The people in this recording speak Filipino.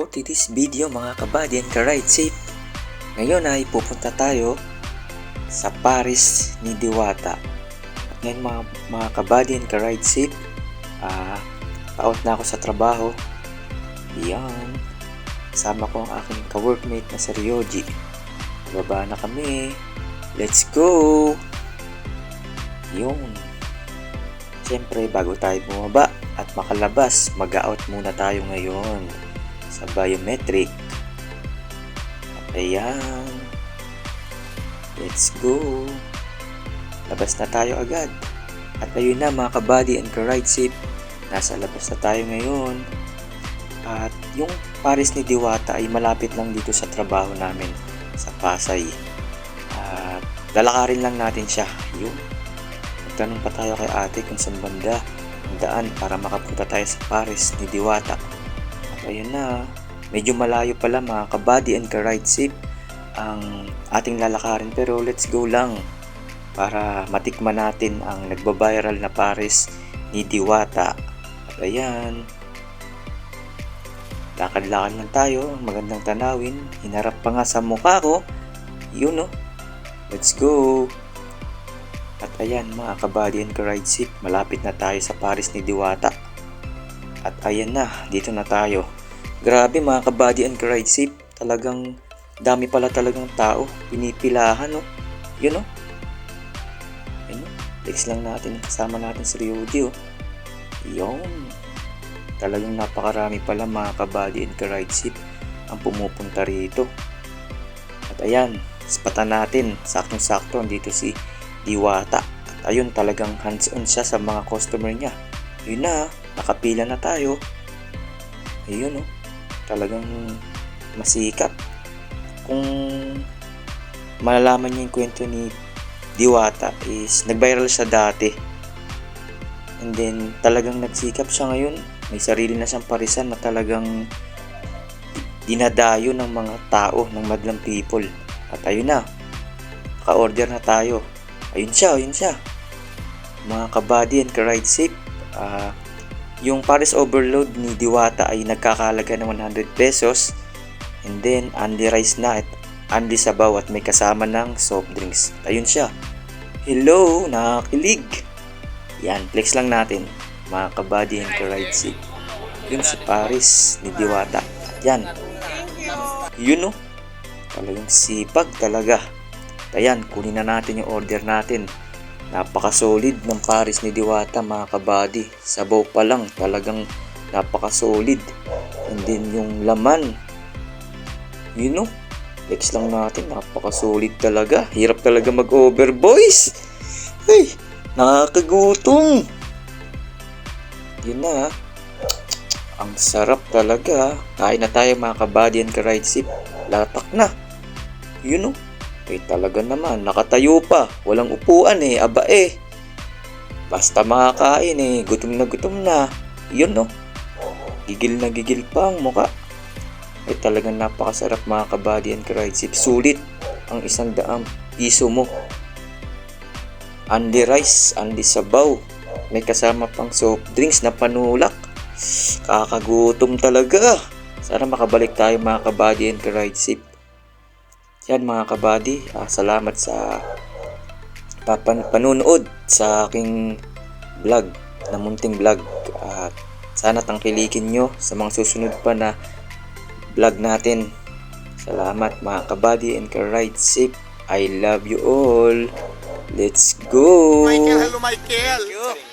For today's video mga kabady and ka-ride safe, ngayon ay pupunta tayo sa Paris ni Diwata. At ngayon mga, mga kabady and ka-ride safe, ah, pa-out na ako sa trabaho. Yan. Kasama ko ang aking ka-workmate na si Ryoji. Baba na kami. Let's go! Yun. Siyempre, bago tayo bumaba at makalabas, mag-out muna tayo ngayon sa biometric. At ayan. Let's go. Labas na tayo agad. At ayun na mga kabady and ka-ride safe. Nasa labas na tayo ngayon. At yung Paris ni Diwata ay malapit lang dito sa trabaho namin sa Pasay. At lalakarin lang natin siya. Yun. Magtanong pa tayo kay ate kung saan banda ang daan para makapunta tayo sa Paris ni Diwata. At ayun na, medyo malayo pala mga kabady and ka-ride safe ang ating lalakarin pero let's go lang para matikman natin ang nagbabiral na Paris ni Diwata. At ayan, lakad-lakad lang tayo, magandang tanawin, hinarap pa nga sa mukha ko, yun no, let's go! At ayan mga kabady and ka-ride seat, malapit na tayo sa Paris ni Diwata. At ayan na, dito na tayo. Grabe mga kabady and ka-ride seat, talagang dami pala talagang tao, pinipilahan no. Yun no. Yun. Text lang natin, kasama natin si Ryuji oh. Yun. Talagang napakarami pala mga kabady and ka-ride seat ang pumupunta rito. At ayan, spatan natin, saktong-sakto, dito si Diwata. At ayun, talagang hands-on siya sa mga customer niya. Yun na, nakapila na tayo. Ayun, oh. Talagang masikap. Kung malalaman niyo yung kwento ni Diwata is nag-viral siya dati. And then, talagang nagsikap siya ngayon. May sarili na siyang parisan na talagang dinadayo ng mga tao, ng madlang people. At ayun na, ka-order na tayo. Ayun siya, ayun siya. Mga kabady and ka-ride safe, ah, yung Paris Overload ni Diwata ay nagkakalaga ng 100 pesos. And then, Andy Rice na at Andy Sabaw at may kasama ng soft drinks. Ayun siya. Hello, nakakilig. Yan, flex lang natin. Mga kabady and ka-ride safe. Yun si Paris ni Diwata. At yan. Yun no. Talagang sipag talaga. Ayan, kunin na natin yung order natin. Napaka-solid ng Paris ni Diwata mga kabady. Sabaw pa lang, talagang napaka-solid. And then yung laman, you know, flex lang natin, napaka-solid talaga. Hirap talaga mag-over boys. Ay, nakakagutom. Yun na ha. Ang sarap talaga. Kain na tayo mga kabady and ka-ride sip. Latak na. Yun know, eh talaga naman, nakatayo pa. Walang upuan eh, aba eh. Basta makakain eh, gutom na gutom na. Yun no. Gigil na gigil pa ang muka. Ay talagang napakasarap mga kabady and ka-ride sip. Sulit ang isang daang piso mo. Andy rice, Andy sabaw. May kasama pang soft drinks na panulak. Kakagutom talaga. Sana makabalik tayo mga kabady and ka-ride sip. Yan mga kabady, ah, salamat sa papan panunood sa aking vlog, na munting vlog. At sana tangkilikin nyo sa mga susunod pa na vlog natin. Salamat mga kabady and ka-ride safe. I love you all. Let's go! Michael, hello Michael.